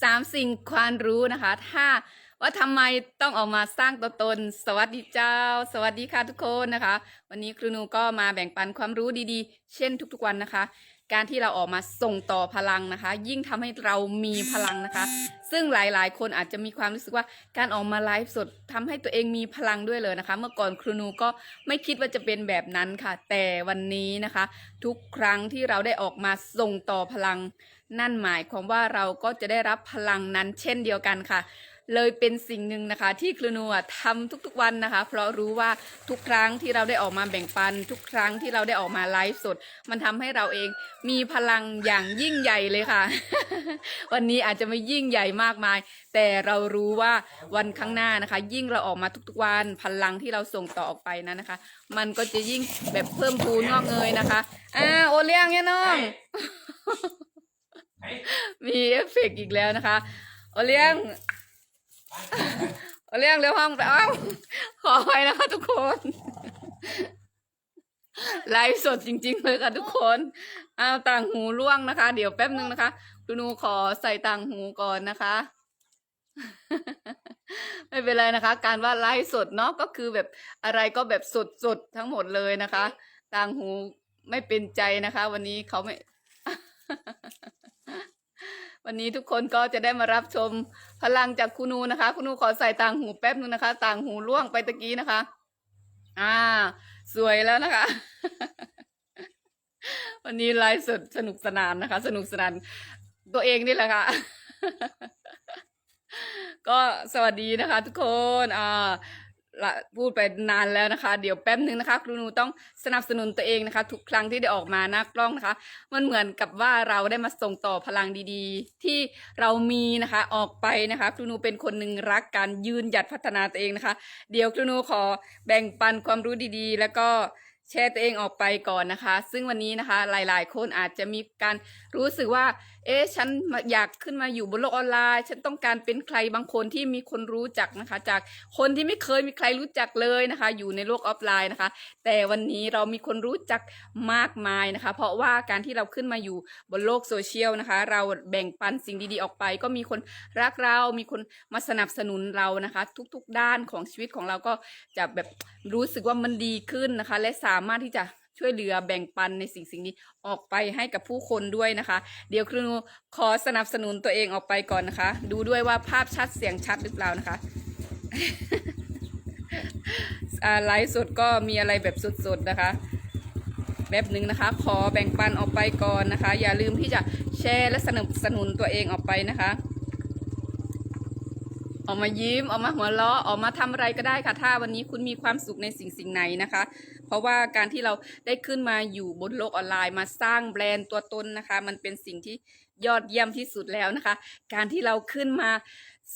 สามสิ่งความรู้นะคะ ถ้าว่าทำไมต้องออกมาสร้างตัวตน สวัสดีเจ้า สวัสดีค่ะทุกคนนะคะ วันนี้ครูนูก็มาแบ่งปันความรู้ดีๆ เช่นทุกๆวันนะคะ การที่เราออกมาส่งต่อพลังนะคะ ยิ่งทำให้เรามีพลังนะคะ ซึ่งหลายๆ คนอาจจะมีความรู้สึกว่าการออกมาไลฟ์สดทำให้ตัวเองมีพลังด้วยเลยนะคะ เมื่อก่อนครูนูก็ไม่คิดว่าจะเป็นแบบนั้นค่ะ แต่วันนี้นะคะ ทุกครั้งที่เราได้ออกมาส่งต่อพลัง นั่นหมายความว่าเราก็จะได้รับพลังนั้นเช่นเดียวกันค่ะ เลยเป็นสิ่งหนึ่งนะคะ ที่ครูนูอะทำทุกๆวันนะคะ เพราะรู้ว่าทุกครั้งที่เราได้ออกมาแบ่งปัน ทุกครั้งที่เราได้ออกมาไลฟ์สด มันทำให้เราเองมีพลังอย่างยิ่งใหญ่เลยค่ะ วันนี้อาจจะไม่ยิ่งใหญ่มากมาย แต่เรารู้ว่าวันข้างหน้านะคะ ยิ่งเราออกมาทุกๆวันพลังที่เราส่งต่อออกไปนั้นนะคะ มันก็จะยิ่งแบบเพิ่มพูนงอกเงยนะคะอ่าโอเลี้ยงเนี่ยน้อง มีเอฟเฟกต์อีกแล้วนะคะโอเลี้ยงโอเลี้ยงเร็วห้องไปเอ้าขอไปนะคะทุกคนไลฟ์สดจริง ๆ เลยค่ะทุกคนเอาต่างหูร่วงนะคะ เดี๋ยวแป๊บนึงนะคะคุณนูขอใส่ต่างหูก่อนนะคะ ไม่เป็นไรนะคะ การว่าไลฟ์สดเนาะก็คือแบบอะไรก็แบบสดๆทั้งหมดเลยนะคะ ต่างหูไม่เป็นใจนะคะ วันนี้เขาไม่ วันนี้ทุกคนก็จะได้มารับชมพลังจากคุณนูนะคะ คุณนูขอใส่ต่างหูแป๊บนึงนะคะ ต่างหูร่วงไปตะกี้นะคะ อ่า สวยแล้วนะคะ วันนี้ไลฟ์สดสนุกสนานนะคะ สนุกสนานตัวเองนี่แหละค่ะ ก็สวัสดีนะคะ ทุกคน อ่า ละพูดไปนานแล้วนะคะ เดี๋ยวแป๊บหนึ่งนะคะ ครูนูต้องสนับสนุนตัวเองนะคะ ทุกครั้งที่ได้ออกมาหน้ากล้องนะคะ มันเหมือนกับว่าเราได้มาส่งต่อพลังดีๆ ที่เรามีนะคะออกไปนะคะ ครูนูเป็นคนหนึ่งรักการยืนหยัดพัฒนาตัวเองนะคะ เดี๋ยวครูนูขอแบ่งปันความรู้ดีๆ แล้วก็แชร์ตัวเองออกไปก่อนนะคะ ซึ่งวันนี้นะคะหลายๆ คนอาจจะมีการรู้สึกว่าเอ๊ะฉันอยากขึ้นมาอยู่บนโลกออนไลน์ ฉันต้องการเป็นใครบางคนที่มีคนรู้จักนะคะ จากคนที่ไม่เคยมีใครรู้จักเลยนะคะ อยู่ในโลกออฟไลน์นะคะ แต่วันนี้เรามีคนรู้จักมากมายนะคะ เพราะว่าการที่เราขึ้นมาอยู่บนโลกโซเชียลนะคะ เราแบ่งปันสิ่งดีๆออกไป ก็มีคนรักเรา มีคนมาสนับสนุนเรานะคะ ทุกๆด้านของชีวิตของเราก็จะแบบรู้สึกว่ามันดีขึ้นนะคะ และสามารถที่จะ ช่วยเหลือแบ่งปันในสิ่งสิ่งนี้ออกไปให้กับผู้คนด้วยนะคะ เดี๋ยวครูขอสนับสนุนตัวเองออกไปก่อนนะคะ ดูด้วยว่าภาพชัดเสียงชัดหรือเปล่านะคะไลฟ์สดก็มีอะไรแบบสดๆนะคะแบบหนึ่งนะคะ ขอแบ่งปันออกไปก่อนนะคะ อย่าลืมที่จะแชร์และสนับสนุนตัวเองออกไปนะคะ ออกมายิ้มออกมาหัวเราะออกมาทำอะไรก็ได้ค่ะ ถ้าวันนี้คุณมีความสุขในสิ่งสิ่งไหนนะคะ ราะว่าการที่เราได้ขึ้นมาอยู่บนโลกออนไลน์มาสร้างแบรนด์ตัวตนนะคะ มันเป็นสิ่งที่ยอดเยี่ยมที่สุดแล้วนะคะ การที่เราขึ้นมา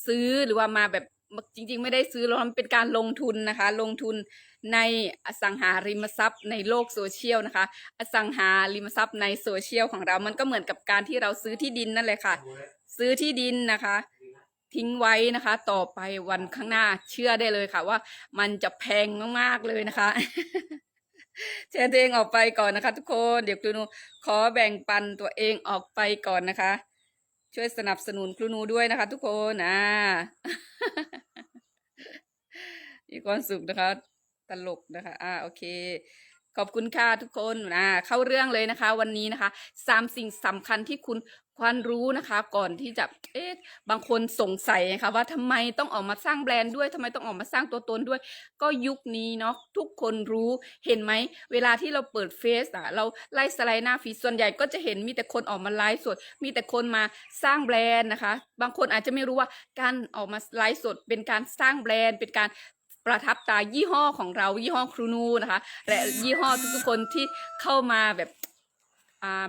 ซื้อหรือว่ามาแบบจริงๆ ไม่ได้ซื้อหรอกมันเป็นการลงทุนนะคะ ลงทุนในอสังหาริมทรัพย์ในโลกโซเชียลนะคะ อสังหาริมทรัพย์ในโซเชียลของเรา มันก็เหมือนกับการที่เราซื้อที่ดินนั่นแหละค่ะ ซื้อที่ดินนะคะ ทิ้งไว้นะคะ ต่อไปวันข้างหน้าเชื่อได้เลยค่ะว่า มันจะแพงมากๆเลยนะคะ แชร์ตัวเองออกไปก่อนนะคะ ทุกคนเดี๋ยวครูนูขอแบ่งปันตัวเองออกไปก่อนนะคะ ช่วยสนับสนุนครูนูด้วยนะคะ ทุกคนอ่ามีความสุขนะคะ ตลกนะคะ อ่าโอเคขอบคุณค่ะทุกคนอ่าเข้าเรื่องเลยนะคะ วันนี้นะคะสามสิ่งสำคัญที่คุณ ควรรู้นะคะก่อนที่จะเอ๊ะบางคนสงสัยนะคะว่าทำไมต้องออกมาสร้างแบรนด์ด้วยทำไมต้องออกมาสร้างตัวตนด้วย ก็ยุคนี้เนาะทุกคนรู้เห็นไหมเวลาที่เราเปิดเฟซอะเราไล่สไลด์หน้าฟีดส่วนใหญ่ก็จะเห็นมีแต่คนออกมาไลฟ์สด มีแต่คนมาสร้างแบรนด์นะคะ บางคนอาจจะไม่รู้ว่าการออกมาไลฟ์สด เป็นการสร้างแบรนด์ เป็นการประทับตายี่ห้อของเรายี่ห้อครูนูนะคะ และยี่ห้อทุกๆคนที่เข้ามาแบบ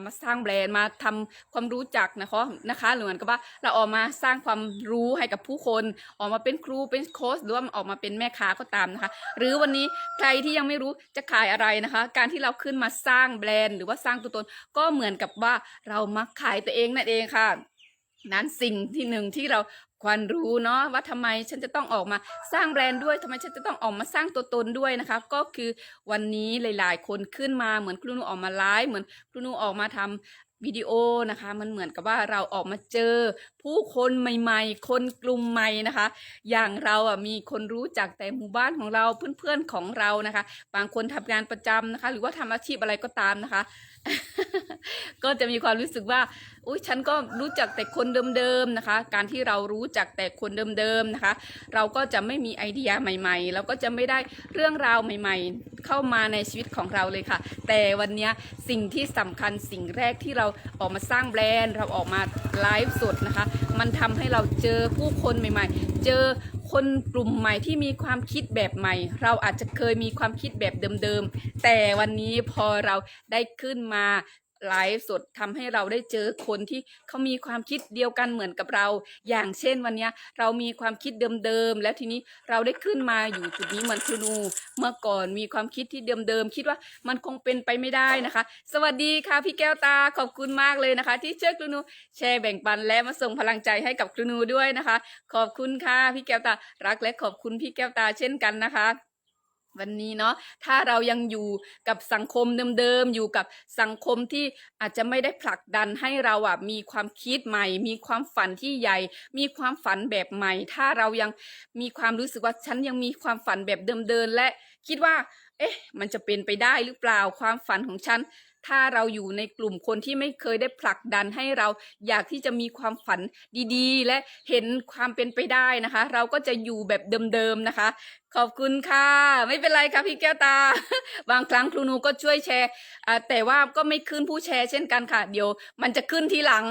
มาสร้างแบรนด์มาทำความรู้จักนะคะนะคะหรือเหมือนกับว่าเราออกมาสร้างความรู้ให้กับผู้คน ออกมาเป็นครูเป็นโค้ชหรือว่าออกมาเป็นแม่ค้าก็ตามนะคะ หรือวันนี้ใครที่ยังไม่รู้จะขายอะไรนะคะ การที่เราขึ้นมาสร้างแบรนด์ หรือว่าสร้างตัวตน ก็เหมือนกับว่าเรามาขายตัวเองนั่นเองค่ะนั้นสิ่งที่หนึ่งที่เรา ควรรู้เนาะว่าทำไมฉันจะต้องออกมาสร้างแบรนด์ด้วยทำไมฉันจะต้องออกมาสร้างตัวตนด้วยนะคะ ก็คือวันนี้หลาย ๆ คนขึ้นมาเหมือนครูนูออกมาไลฟ์เหมือนครูนูออกมาทวิดีโอนะคะ มันเหมือนกับว่าเราออกมาเจอ ผู้คนใหม่ๆ คนกลุ่มใหม่นะคะ อย่างเราอะมีคนรู้จักแต่หมู่บ้านของเราเพื่อนๆของเรานะคะ บางคนทำงานประจำนะคะ หรือว่าทำอาชีพอะไรก็ตามนะคะ ก็จะมีความรู้สึกว่าอุ้ยฉันก็รู้จักแต่คนเดิมๆนะคะ การที่เรารู้จักแต่คนเดิมๆนะคะ เราก็จะไม่มีไอเดียใหม่ๆเราก็จะไม่ได้เรื่องราวใหม่ ๆ เข้ามาในชีวิตของเราเลยค่ะ แต่วันนี้สิ่งที่สำคัญสิ่งแรกที่เราออกมาสร้างแบรนด์ เราออกมาไลฟ์สดนะคะ มันทำให้เราเจอผู้คนใหม่ ๆ เจอคนกลุ่มใหม่ที่มีความคิดแบบใหม่ เราอาจจะเคยมีความคิดแบบเดิมๆ แต่วันนี้พอเราได้ขึ้นมา ไลฟ์สดทำให้เราได้เจอคนที่เขามีความคิดเดียวกันเหมือนกับเรา อย่างเช่นวันนี้เรามีความคิดเดิมๆแล้วทีนี้เราได้ขึ้นมาอยู่จุดนี้เหมือนครูนูเมื่อก่อนมีความคิดที่เดิมๆคิดว่ามันคงเป็นไปไม่ได้นะคะ สวัสดีค่ะพี่แก้วตาขอบคุณมากเลยนะคะ ที่เชื่อครูนูแชร์แบ่งปันและมาส่งพลังใจให้กับครูนูด้วยนะคะ ขอบคุณค่ะพี่แก้วตารักและขอบคุณพี่แก้วตาเช่นกันนะคะ วันนี้เนาะถ้าเรายังอยู่กับสังคมเดิมๆอยู่กับสังคมที่อาจจะไม่ได้ผลักดันให้เราอะมีความคิดใหม่ มีความฝันที่ใหญ่ มีความฝันแบบใหม่ ถ้าเรายังมีความรู้สึกว่าฉันยังมีความฝันแบบเดิมๆและคิดว่า เอ๊ะ มันจะเป็นไปได้หรือเปล่าความฝันของฉันถ้าเราอยู่ในกลุ่มคนที่ไม่เคยได้ผลักดันให้เราอยากที่จะมีความฝันดีๆ และเห็นความเป็นไปได้นะคะ เราก็จะอยู่แบบเดิมๆนะคะ ขอบคุณค่ะ ไม่เป็นไรค่ะพี่แก้วตา บางครั้งครูนูก็ช่วยแชร์แต่ว่าก็ไม่ขึ้นผู้แชร์เช่นกันค่ะเดี๋ยวมันจะขึ้นทีหลัง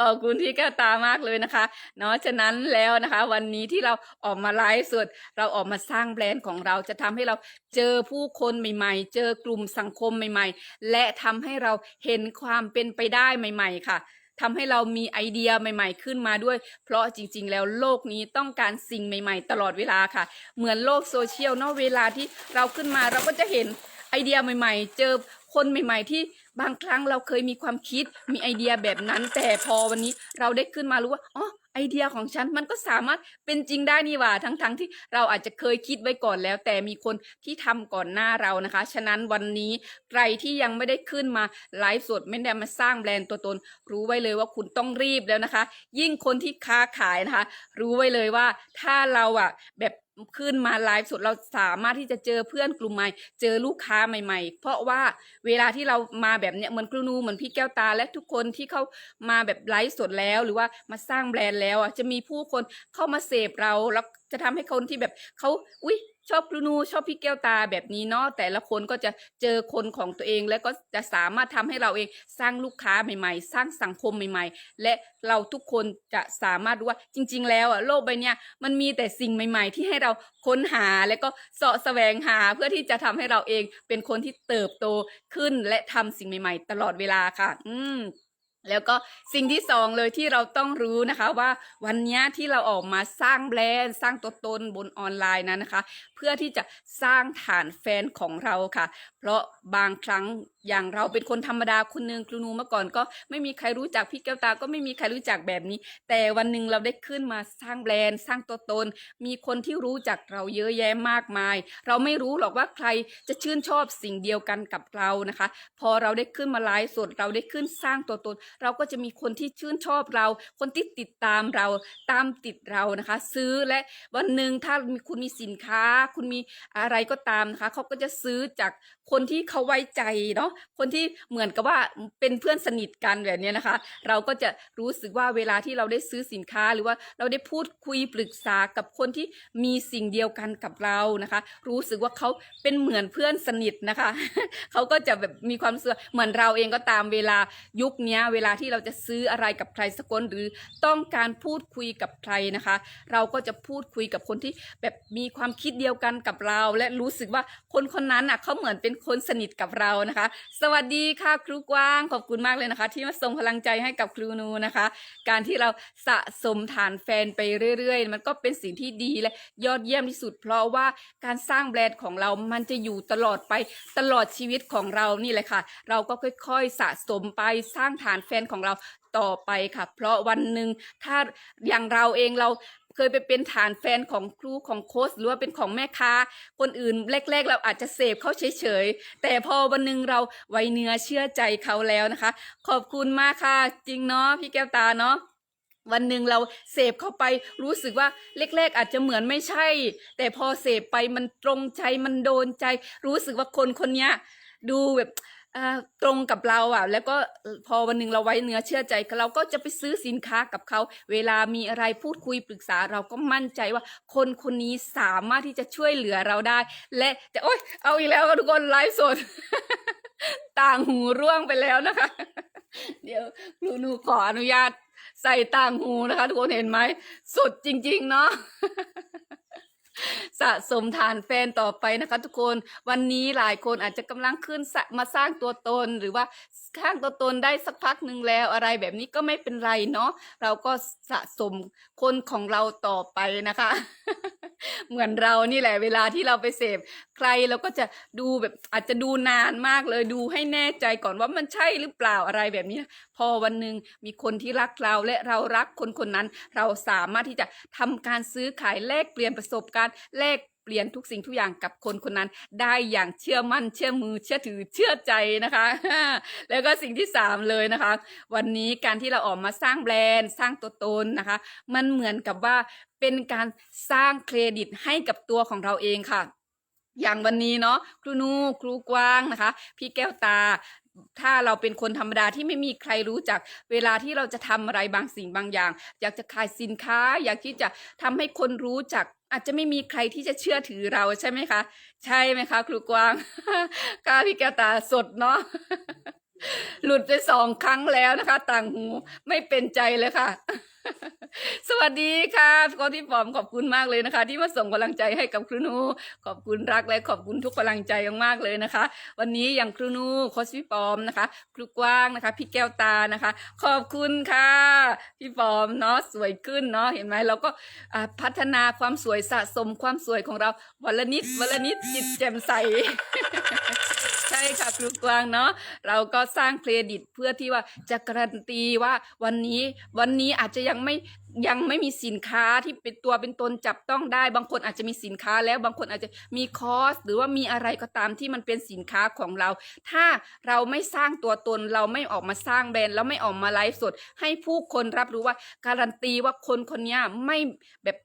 ขอบคุณพี่แก้วตามากเลยนะคะ เนาะฉะนั้นแล้วนะคะ วันนี้ที่เราออกมาไลฟ์สดเราออกมาสร้างแบรนด์ของเราจะทำให้เราเจอผู้คนใหม่ ๆ เจอกลุ่มสังคมใหม่ ๆ และทำให้เราเห็นความเป็นไปได้ใหม่ ๆ ค่ะ ทำให้เรามีไอเดียใหม่ ๆ ขึ้นมาด้วย เพราะจริง ๆ แล้วโลกนี้ต้องการสิ่งใหม่ ๆ ตลอดเวลาค่ะ เหมือนโลกโซเชียลเนาะเวลาที่เราขึ้นมาเราก็จะเห็นไอเดียใหม่ ๆ เจอคนใหม่ ๆ ที่ บางครั้งเราเคยมีความคิดมีไอเดียแบบนั้น แต่พอวันนี้เราได้ขึ้นมารู้ว่าอ๋อไอเดียของฉันมันก็สามารถเป็นจริงได้นี่หว่าทั้งๆทที่เราอาจจะเคยคิดไว้ก่อนแล้ว แต่มีคนที่ทำก่อนหน้าเรานะคะ ฉะนั้นวันนี้ใครที่ยังไม่ได้ขึ้นมาไลฟ์สดไม่ได้มาสร้างแบรนด์ตัวตน รู้ไว้เลยว่าคุณต้องรีบแล้วนะคะ ยิ่งคนที่ค้าขายนะคะ รู้ไว้เลยว่าถ้าเราอะแบบ ขึ้นมาไลฟ์สดเราสามารถที่จะเจอเพื่อนกลุ่มใหม่ เจอลูกค้าใหม่ ๆ เพราะว่าเวลาที่เรามาแบบเนี้ยเหมือนครูนูเหมือนพี่แก้วตาและทุกคนที่เข้ามาแบบไลฟ์สดแล้ว หรือว่ามาสร้างแบรนด์แล้วอะจะมีผู้คนเข้ามาเสพเราแล้วจะทำให้คนที่แบบเขาอุ้ย ชอบครูนูชอบพี่แก้วตาแบบนี้เนาะแต่ละคนก็จะเจอคนของตัวเอง แล้วก็จะสามารถทำให้เราเองสร้างลูกค้าใหม่ ๆ สร้างสังคมใหม่ ๆ และเราทุกคนจะสามารถรู้ว่าจริง ๆ แล้วอะโลกใบเนี้ยมันมีแต่สิ่งใหม่ ๆ ที่ให้เราค้นหาและก็เสาะแสวงหาเพื่อที่จะทำให้เราเองเป็นคนที่เติบโตขึ้นและทำสิ่งใหม่ ๆ ตลอดเวลาค่ะ อืม แล้วก็สิ่งที่สองเลยที่เราต้องรู้นะคะว่าวันนี้ที่เราออกมาสร้างแบรนด์สร้างตัวตนบนออนไลน์นั้นนะคะ เพื่อที่จะสร้างฐานแฟนของเราค่ะ เพราะบางครั้ง อย่างเราเป็นคนธรรมดาคนหนึ่งครูนูเมื่อก่อนก็ไม่มีใครรู้จักพี่แก้วตา ก็ไม่มีใครรู้จักแบบนี้ แต่วันหนึ่งเราได้ขึ้นมาสร้างแบรนด์ สร้างตัวตน มีคนที่รู้จักเราเยอะแยะมากมาย เราไม่รู้หรอกว่าใครจะชื่นชอบสิ่งเดียวกันกับเรานะคะ พอเราได้ขึ้นมาไลฟ์สดเราได้ขึ้นสร้างตัวตน เราก็จะมีคนที่ชื่นชอบเรา คนที่ติดตามเราตามติดเรานะคะ ซื้อและวันหนึ่งถ้ามีคุณมีสินค้า คุณมีอะไรก็ตามนะคะเขาก็จะซื้อจากคนที่เขาไว้ใจเนาะคนที่เหมือนกับว่าเป็นเพื่อนสนิทกันแบบนี้นะคะ เราก็จะรู้สึกว่าเวลาที่เราได้ซื้อสินค้าหรือว่าเราได้พูดคุยปรึกษากับคนที่มีสิ่งเดียวกันกับเรานะคะ รู้สึกว่าเขาเป็นเหมือนเพื่อนสนิทนะคะเขาก็จะแบบมีความรู้สึกว่าเหมือนเราเองก็ตามเวลายุคนี้เวลาที่เราจะซื้ออะไรกับใครสักคนหรือต้องการพูดคุยกับใครนะคะ เราก็จะพูดคุยกับคนที่แบบมีความคิดเดียวกันกับเรา และรู้สึกว่าคนคนนั้นอะเขาเหมือนเป็นคนสนิทกับเรานะคะสวัสดีค่ะครูกว้างขอบคุณมากเลยนะคะ ที่มาส่งพลังใจให้กับครูนูนะคะ การที่เราสะสมฐานแฟนไปเรื่อยๆ มันก็เป็นสิ่งที่ดีและยอดเยี่ยมที่สุด เพราะว่าการสร้างแบรนด์ของเรามันจะอยู่ตลอดไปตลอดชีวิตของเรานี่แหละค่ะ เราก็ค่อยๆสะสมไปสร้างฐานแฟนของเราต่อไปค่ะ เพราะวันหนึ่งถ้าอย่างเราเองเรา เคยไปเป็นฐานแฟนของครูของโค้ชหรือว่าเป็นของแม่ค้า คนอื่นแรก ๆ เราอาจจะเสพเขาเฉยๆ แต่พอวันหนึ่งเราไว้เนื้อเชื่อใจเขาแล้วนะคะ ขอบคุณมากค่ะ จริงเนาะพี่แก้วตาเนาะวันหนึ่งเราเสพเข้าไปรู้สึกว่าแรกๆอาจจะเหมือนไม่ใช่ แต่พอเสพไปมันตรงใจมันโดนใจ รู้สึกว่าคนคนนี้ดูแบบ ตรงกับเราอะ แล้วก็พอวันหนึ่งเราไว้เนื้อเชื่อใจ เราก็จะไปซื้อสินค้ากับเขา เวลามีอะไรพูดคุยปรึกษาเราก็มั่นใจว่า คนคนนี้สามารถที่จะช่วยเหลือเราได้ และจะโอ๊ยเอาอีกแล้วทุกคนไลฟ์สด ต่างหูร่วงไปแล้วนะคะ เดี๋ยวครูหนูขออนุญาตใส่ต่างหูนะคะ ทุกคนเห็นไหมสดจริง ๆ เนาะ สะสมฐานแฟนต่อไปนะคะทุกคนวันนี้หลายคนอาจจะกำลังขึ้นสะมาสร้างตัวตนหรือว่าสร้างตัวตนได้สักพักหนึ่งแล้วอะไรแบบนี้ก็ไม่เป็นไรเนาะเราก็สะสมคนของเราต่อไปนะคะ เหมือนเรานี่แหละ เวลาที่เราไปเสพใครเราก็จะดูแบบอาจจะดูนานมากเลยดูให้แน่ใจก่อนว่ามันใช่หรือเปล่าอะไรแบบนี้ พอวันหนึ่งมีคนที่รักเราและเรารักคนคนนั้น เราสามารถที่จะทำการซื้อขายแลกเปลี่ยนประสบการณ์แลกเปลี่ยนทุกสิ่งทุกอย่างกับคนคนนั้น ได้อย่างเชื่อมั่น เชื่อมือ เชื่อถือเชื่อใจนะคะ แล้วก็สิ่งที่สามเลยนะคะ วันนี้การที่เราออกมาสร้างแบรนด์ สร้างตัวตนนะคะ มันเหมือนกับว่า เป็นการสร้างเครดิตให้กับตัวของเราเองค่ะ อย่างวันนี้เนาะครูนูครูกว้างนะคะ พี่แก้วตาถ้าเราเป็นคนธรรมดาที่ไม่มีใครรู้จัก เวลาที่เราจะทำอะไรบางสิ่งบางอย่าง อยากจะขายสินค้า อยากที่จะทำให้คนรู้จัก อาจจะไม่มีใครที่จะเชื่อถือเราใช่ไหมคะ ใช่ไหมคะ ครูกวางกล้าพี่แก้วตาสดเนาะ หลุดไปสองครั้งแล้วนะคะ ต่างหูไม่เป็นใจเลยค่ะ สวัสดีค่ะพี่พี่ปอมขอบคุณมากเลยนะคะ ที่มาส่งกำลังใจให้กับครูนู ขอบคุณรักและขอบคุณทุกกำลังใจมากๆเลยนะคะ วันนี้อย่างครูนูโคชพี่ปอมนะคะ ครูกว้างนะคะ พี่แก้วตานะคะ ขอบคุณค่ะพี่ปอมเนาะสวยขึ้นเนาะเห็นไหมเราก็พัฒนาความสวยสะสมความสวยของเราวันละนิดวันละนิดจิตแจ่มใส ใช่ค่ะครูกวางเนาะเราก็สร้างเครดิตเพื่อที่ว่าจะการันตีว่าวันนี้วันนี้อาจจะยังไม่ ยังไม่มีสินค้าที่เป็นตัวเป็นตนจับต้องได้ บางคนอาจจะมีสินค้าแล้วบางคนอาจจะมีคอร์สหรือว่ามีอะไรก็ตามที่มันเป็นสินค้าของเรา ถ้าเราไม่สร้างตัวตนเราไม่ออกมาสร้างแบรนด์แล้วไม่ออกมาไลฟ์สด ให้ผู้คนรับรู้ว่าการันตีว่าคนคนนี้ไม่แบบ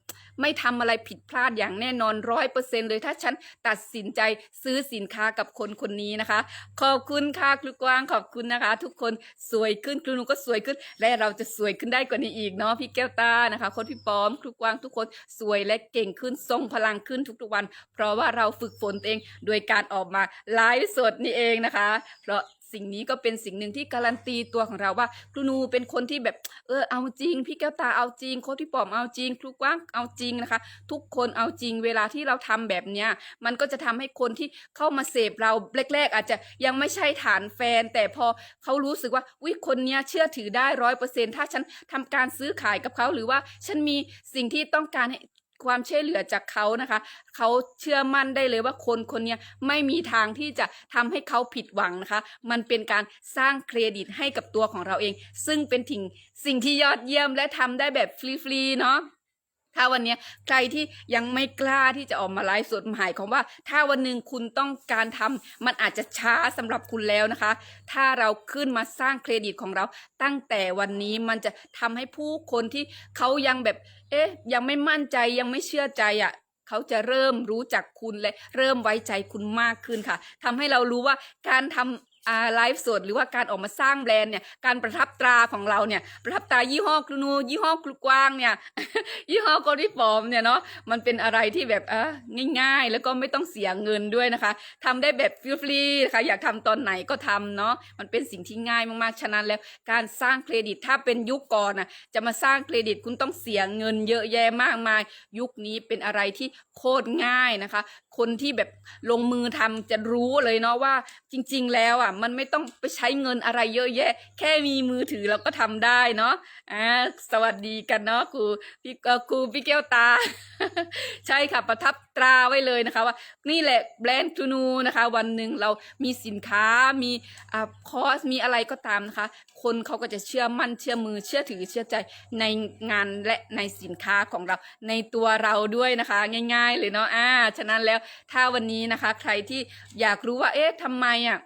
ไม่ทำอะไรผิดพลาดอย่างแน่นอนร้อยเปอร์เซ็นเลยถ้าฉันตัดสินใจซื้อสินค้ากับคนคนนี้นะคะ ขอบคุณค่ะครูกวางขอบคุณนะคะ ทุกคนสวยขึ้นครูนูก็สวยขึ้นและเราจะสวยขึ้นได้กว่านี้อีกเนาะพี่แก้วตานะคะคนพี่ป้อมครูกวางทุกคนสวยและเก่งขึ้นทรงพลังขึ้นทุกๆวัน เพราะว่าเราฝึกฝนตัวเองโดยการออกมาไลฟ์สดนี่เองนะคะ เพราะ สิ่งนี้ก็เป็นสิ่งหนึ่งที่การันตีตัวของเราว่า ครูนูเป็นคนที่แบบเออเอาจริง พี่แก้วตาเอาจริงโค้ชพี่ปอมเอาจริง ครูกว้างเอาจริงนะคะ ทุกคนเอาจริงเวลาที่เราทำแบบเนี้ยมันก็จะทำให้คนที่เข้ามาเสพเราแรก ๆ อาจจะยังไม่ใช่ฐานแฟน แต่พอเขารู้สึกว่าวิคนเนี้ยเชื่อถือได้ร้อยเปอร์เซ็นถ้าฉันทำการซื้อขายกับเขาหรือว่าฉันมีสิ่งที่ต้องการให้ ความช่วยเหลือจากเขานะคะ เขาเชื่อมั่นได้เลยว่าคนคนนี้ไม่มีทางที่จะทำให้เขาผิดหวังนะคะ มันเป็นการสร้างเครดิตให้กับตัวของเราเอง ซึ่งเป็นถิ่งสิ่งที่ยอดเยี่ยมและทำได้แบบฟรีๆเนาะ ถ้าวันนี้ใครที่ยังไม่กล้าที่จะออกมาไลฟ์สดหมายความว่า ถ้าวันหนึ่งคุณต้องการทำมันอาจจะช้าสำหรับคุณแล้วนะคะ ถ้าเราขึ้นมาสร้างเครดิตของเรา ตั้งแต่วันนี้มันจะทำให้ผู้คนที่เขายังแบบ เอ๊ะ ยังไม่มั่นใจยังไม่เชื่อใจอะ่ะเขาจะเริ่มรู้จักคุณและเริ่มไว้ใจคุณมากขึ้นค่ะทำให้เรารู้ว่าการทำอ่า ไลฟ์สดหรือว่าการออกมาสร้างแบรนด์เนี่ยการประทับตราของเราเนี่ยประทับตรายี่ห้อกรูนูยี่ห้อกรูกว้างเนี่ยยี่ห้อกลิฟอร์มเนี่ยเนาะมันเป็นอะไรที่แบบเอะง่ายๆ แล้วก็ไม่ต้องเสียเงินด้วยนะคะทำได้แบบฟรีๆนะคะอยากทำตอนไหนก็ทำเนาะมันเป็นสิ่งที่ง่ายมากๆฉะนั้นแล้วการสร้างเครดิตถ้าเป็นยุคก่อนน่ะจะมาสร้างเครดิตคุณต้องเสียเงินเยอะแยะมากมาย ยุคนี้เป็นอะไรที่โคตรง่ายนะคะ คนที่แบบลงมือทำจะรู้เลยเนาะว่าจริง ๆ แล้วอะ มันไม่ต้องไปใช้เงินอะไรเยอะแยะ แค่มีมือถือเราก็ทำได้เนาะอ่าสวัสดีกันเนาะครูพี่ครูพี่แก้วตา ใช่ค่ะประทับตราไว้เลยนะคะว่า นี่แหละแบรนด์ทูนูนะคะ วันหนึ่งเรามีสินค้ามีอ่าคอร์สมีอะไรก็ตามนะคะ คนเขาก็จะเชื่อมั่นเชื่อมือเชื่อถือเชื่อใจในงานและในสินค้าของเรา ในตัวเราด้วยนะคะ ง่าย ๆ เลยเนาะอ่าฉะนั้นแล้วถ้าวันนี้นะคะ ใครที่อยากรู้ว่าเอ๊ะทำไมอะ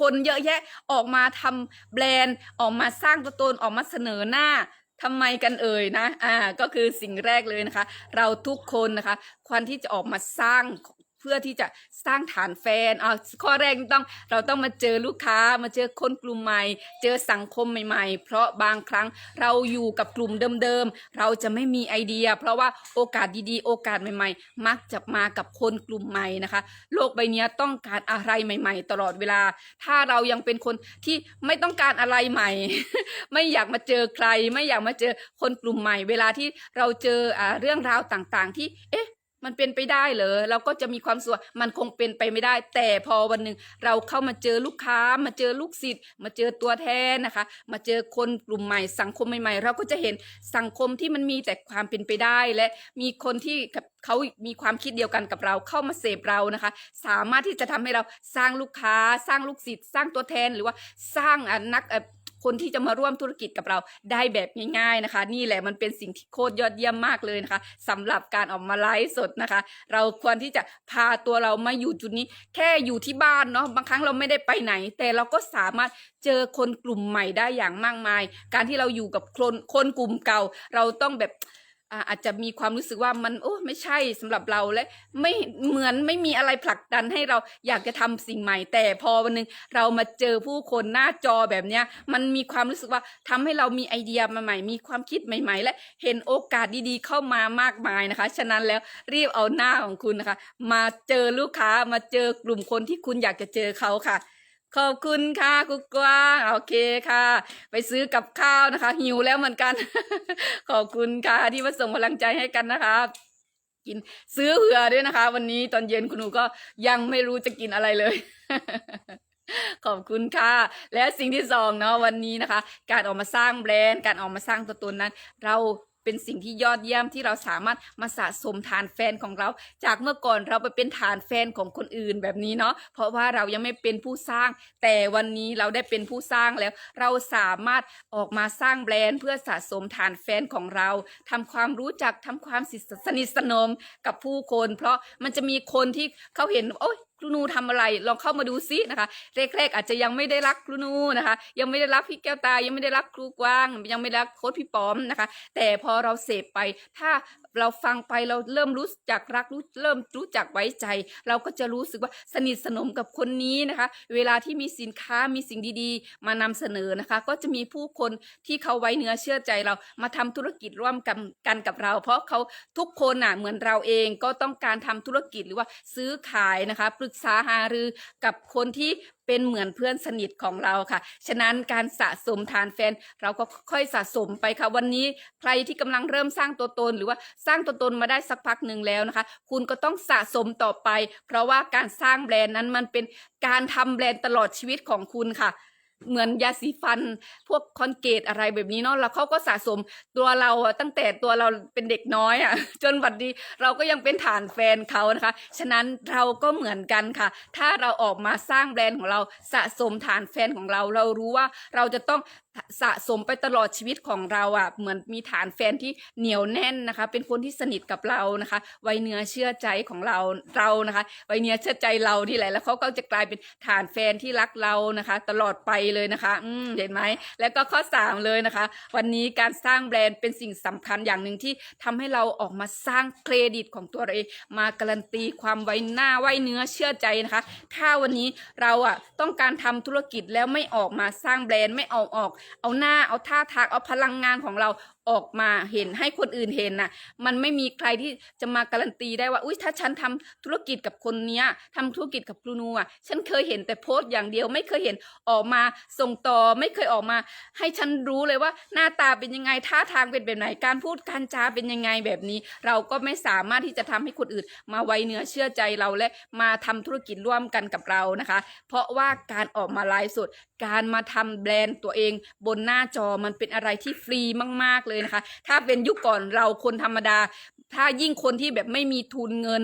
คนเยอะแยะออกมาทำแบรนด์ออกมาสร้างตัวตนออกมาเสนอหน้าทำไมกันเอ่ยนะ อ่า ก็คือสิ่งแรกเลยนะคะ เราทุกคนนะคะ ควรที่จะออกมาสร้าง พื่อที่จะสร้างฐานแฟนอ่าข้อแรกต้องเราต้องมาเจอลูกค้ามาเจอคนกลุ่มใหม่ เจอสังคมใหม่ ๆ เพราะบางครั้งเราอยู่กับกลุ่มเดิมๆเราจะไม่มีไอเดีย เพราะว่าโอกาสดีๆ โอกาสใหม่ ๆ มักจะมากับคนกลุ่มใหม่นะคะ โลกใบนี้ต้องการอะไรใหม่ ๆ ตลอดเวลา ถ้าเรายังเป็นคนที่ไม่ต้องการอะไรใหม่ ไม่อยากมาเจอใคร ไม่อยากมาเจอคนกลุ่มใหม่ เวลาที่เราเจออ่าเรื่องราวต่างๆ ที่เอ๊ะ มันเป็นไปได้เหรอเราก็จะมีความสุขมันคงเป็นไปไม่ได้ แต่พอวันหนึ่งเราเข้ามาเจอลูกค้า มาเจอลูกศิษย์มาเจอตัวแทนนะคะ มาเจอคนกลุ่มใหม่ สังคมใหม่ๆ เราก็จะเห็นสังคมที่มันมีแต่ความเป็นไปได้และมีคนที่กับเขามีความคิดเดียวกันกับเราเข้ามาเสพเรานะคะ สามารถที่จะทำให้เราสร้างลูกค้า สร้างลูกศิษย์สร้างตัวแทนหรือว่าสร้างอะนักอะ คนที่จะมาร่วมธุรกิจกับเราได้แบบง่ายๆนะคะ นี่แหละมันเป็นสิ่งที่โคตรยอดเยี่ยมมากเลยนะคะสำหรับการออกมาไลฟ์สดนะคะ เราควรที่จะพาตัวเรามาอยู่จุดนี้ แค่อยู่ที่บ้านเนาะบางครั้งเราไม่ได้ไปไหน แต่เราก็สามารถเจอคนกลุ่มใหม่ได้อย่างมากมาย การที่เราอยู่กับคนคนกลุ่มเก่า เราต้องแบบ อาจจะมีความรู้สึกว่ามันโอ้ไม่ใช่สำหรับเราและไม่เหมือนไม่มีอะไรผลักดันให้เราอยากจะทำสิ่งใหม่ แต่พอวันหนึงเรามาเจอผู้คนหน้าจอแบบเนี้ย มันมีความรู้สึกว่าทำให้เรามีไอเดียใหม่ๆมีความคิดใหม่ ๆ และเห็นโอกาสดีๆ เข้ามามากมายนะคะ ฉะนั้นแล้วรีบเอาหน้าของคุณนะคะ มาเจอลูกค้ามาเจอกลุ่มคนที่คุณอยากจะเจอเขาค่ะ ขอบคุณค่ะกุ๊กกว้างโอเคค่ะ ไปซื้อกับข้าวนะคะ หิวแล้วเหมือนกัน ขอบคุณค่ะที่มาส่งพลังใจให้กันนะคะกินซื้อเผื่อด้วยนะคะ วันนี้ตอนเย็นคุณหนูก็ยังไม่รู้จะกินอะไรเลย ขอบคุณค่ะ และสิ่งที่สองเนาะวันนี้นะคะ การออกมาสร้างแบรนด์ การออกมาสร้างตัวตนนั้น เรา เป็นสิ่งที่ยอดเยี่ยมที่เราสามารถมาสะสมฐานแฟนของเรา จากเมื่อก่อนเราไปเป็นฐานแฟนของคนอื่นแบบนี้เนาะเพราะว่าเรายังไม่เป็นผู้สร้าง แต่วันนี้เราได้เป็นผู้สร้างแล้ว เราสามารถออกมาสร้างแบรนด์ เพื่อสะสมฐานแฟนของเราทำความรู้จักทำความสนิทสนมกับผู้คน เพราะมันจะมีคนที่เขาเห็นโอ๊ย ครูนูทำอะไรลองเข้ามาดูซินะคะแรกๆอาจจะยังไม่ได้รักครูนูนะคะ ยังไม่ได้รักพี่แก้วตายังไม่ได้รักครูกว้าง ยังไม่ได้รักโค้ชพี่ป้อมนะคะ แต่พอเราเสพไปถ้า เราฟังไปเราเริ่มรู้จักรักรู้เริ่มรู้จักไว้ใจ เราก็จะรู้สึกว่าสนิทสนมกับคนนี้นะคะ เวลาที่มีสินค้ามีสิ่งดีๆ มานำเสนอนะคะ ก็จะมีผู้คนที่เขาไว้เนื้อเชื่อใจเรามาทำธุรกิจร่วมกันกันกับเรา เพราะเขาทุกคนน่ะเหมือนเราเองก็ต้องการทำธุรกิจหรือว่าซื้อขายนะคะ ปรึกษาหารือกับคนที่เป็นเหมือนเพื่อนสนิทของเราค่ะ ฉะนั้นการสะสมฐานแฟนเราก็ค่อยสะสมไปค่ะ วันนี้ใครที่กำลังเริ่มสร้างตัวตน หรือว่าสร้างตัวตนมาได้สักพักหนึ่งแล้วนะคะ คุณก็ต้องสะสมต่อไป เพราะว่าการสร้างแบรนด์นั้นมันเป็นการทำแบรนด์ตลอดชีวิตของคุณค่ะ เหมือนยาสีฟัน พวกคอนเกตอะไรแบบนี้เนาะแล้วเขาก็สะสมตัวเราอะตั้งแต่ตัวเราเป็นเด็กน้อยอะจนวันนี้เราก็ยังเป็นฐานแฟนเขานะคะ ฉะนั้นเราก็เหมือนกันค่ะ ถ้าเราออกมาสร้างแบรนด์ของเราสะสมฐานแฟนของเรา เรารู้ว่าเราจะต้อง สะสมไปตลอดชีวิตของเราอะเหมือนมีฐานแฟนที่เหนียวแน่นนะคะ เป็นคนที่สนิทกับเรานะคะไวเนื้อเชื่อใจของเราเรานะคะไวเนื้อเชื่อใจเราที่แหละแล้วเขาก็จะกลายเป็นฐานแฟนที่รักเรานะคะ ตลอดไปเลยนะคะอืมเห็นไหมแล้วก็ข้อสามเลยนะคะ วันนี้การสร้างแบรนด์เป็นสิ่งสำคัญอย่างหนึ่งที่ทำให้เราออกมาสร้างเครดิตของตัวเราเองมาการันตีความไว้หน้าไว้เนื้อเชื่อใจนะคะ ถ้าวันนี้เราอะต้องการทำธุรกิจแล้วไม่ออกมาสร้างแบรนด์ไม่เอาออกเอาหน้าเอาท่าทางเอาพลังงานของเรา ออกมาเห็นให้คนอื่นเห็นน่ะมันไม่มีใครที่จะมาการันตีได้ว่าอุ้ยถ้าฉันทำธุรกิจกับคนเนี้ยทำธุรกิจกับครูนูอะฉันเคยเห็นแต่โพสต์อย่างเดียว ไม่เคยเห็นออกมาส่งต่อไม่เคยออกมา ให้ฉันรู้เลยว่าหน้าตาเป็นยังไงท่าทางเป็นแบบไหนการพูดการจาเป็นยังไงแบบนี้ เราก็ไม่สามารถที่จะทำให้คนอื่น มาไว้เนื้อเชื่อใจเราและมาทำธุรกิจร่วมกันกับเรานะคะ เพราะว่าการออกมาไลฟ์สดการมาทำแบรนด์ตัวเอง บนหน้าจอมันเป็นอะไรที่ฟรีมากๆเลยนะคะ ถ้าเป็นยุคก่อนเราคนธรรมดา ถ้ายิ่งคนที่แบบไม่มีทุนเงิน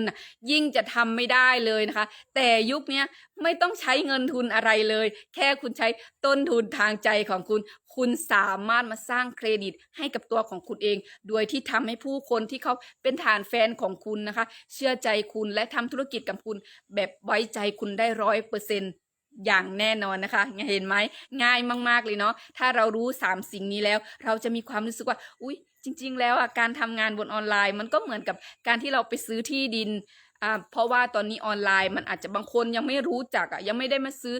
ยิ่งจะทำไม่ได้เลยนะคะ แต่ยุคเนี้ยไม่ต้องใช้เงินทุนอะไรเลย แค่คุณใช้ต้นทุนทางใจของคุณคุณสามารถมาสร้างเครดิตให้กับตัวของคุณเอง โดยที่ทำให้ผู้คนที่เขาเป็นฐานแฟนของคุณนะคะ เชื่อใจคุณและทำธุรกิจกับคุณแบบไว้ใจคุณได้ร้อยเปอร์เซ็นต์ อย่างแน่นอนนะคะ เห็นไหมง่ายมากๆเลยเนาะถ้าเรารู้สามสิ่งนี้แล้ว เราจะมีความรู้สึกว่า อุ๊ย จริง ๆ แล้วอะการทำงานบนออนไลน์ มันก็เหมือนกับการที่เราไปซื้อที่ดินอ่าเพราะว่าตอนนี้ออนไลน์มันอาจจะบางคนยังไม่รู้จักอะยังไม่ได้มาซื้อ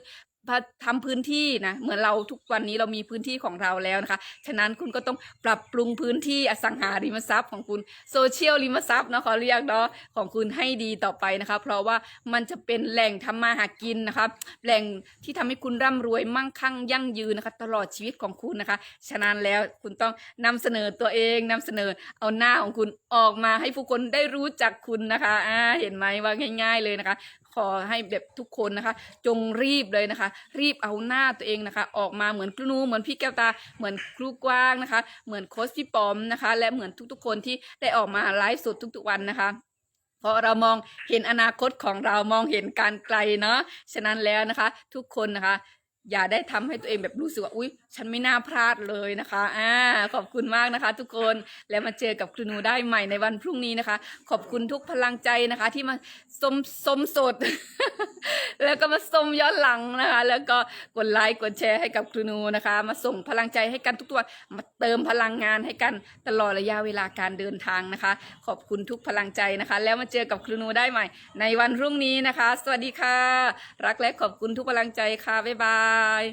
พาทำพื้นที่นะเหมือนเราทุกวันนี้เรามีพื้นที่ของเราแล้วนะคะ ฉะนั้นคุณก็ต้องปรับปรุงพื้นที่อสังหาริมทรัพย์ของคุณโซเชียลริมทรัพย์นะขอเรียกเนาะของคุณให้ดีต่อไปนะคะ เพราะว่ามันจะเป็นแหล่งทำมาหากินนะคะแหล่งที่ทำให้คุณร่ำรวยมั่งคั่งยั่งยืนนะคะ ตลอดชีวิตของคุณนะคะ ฉะนั้นแล้วคุณต้องนำเสนอตัวเองนำเสนอเอาหน้าของคุณออกมาให้ผู้คนได้รู้จักคุณนะคะอ่าเห็นไหมว่าง่าย ๆเลยนะคะขอให้แบบทุกคนนะคะ จงรีบเลยนะคะ รีบเอาหน้าตัวเองนะคะ ออกมาเหมือนครูนูเหมือนพี่แก้วตาเหมือนครูกว้างนะคะ เหมือนโค้ชพี่ปอมนะคะ และเหมือนทุกๆ คนที่ได้ออกมาไลฟ์สดทุกๆวันนะคะเพราะเรามองเห็นอนาคตของเรามองเห็นการไกลเนาะฉะนั้นแล้วนะคะ ทุกคนนะคะ อย่าได้ทำให้ตัวเองแบบรู้สึกว่าอุ๊ย ฉันไม่น่าพลาดเลยนะคะอ่าขอบคุณมากนะคะ ทุกคนแล้วมาเจอกับครูนูได้ใหม่ในวันพรุ่งนี้นะคะ ขอบคุณทุกพลังใจนะคะ ที่มาสมสมสด แล้วก็มาสมย้อนหลังนะคะ แล้วก็กดไลค์กดแชร์ให้กับครูนูนะคะ มาส่งพลังใจให้กันทุกตัวมาเติมพลังงานให้กันตลอดระยะเวลาการเดินทางนะคะ ขอบคุณทุกพลังใจนะคะ แล้วมาเจอกับครูนูได้ใหม่ ในวันพรุ่งนี้นะคะ สวัสดีค่ะ รักและขอบคุณทุกพลังใจค่ะบ๊ายบาย ಬಾಯ್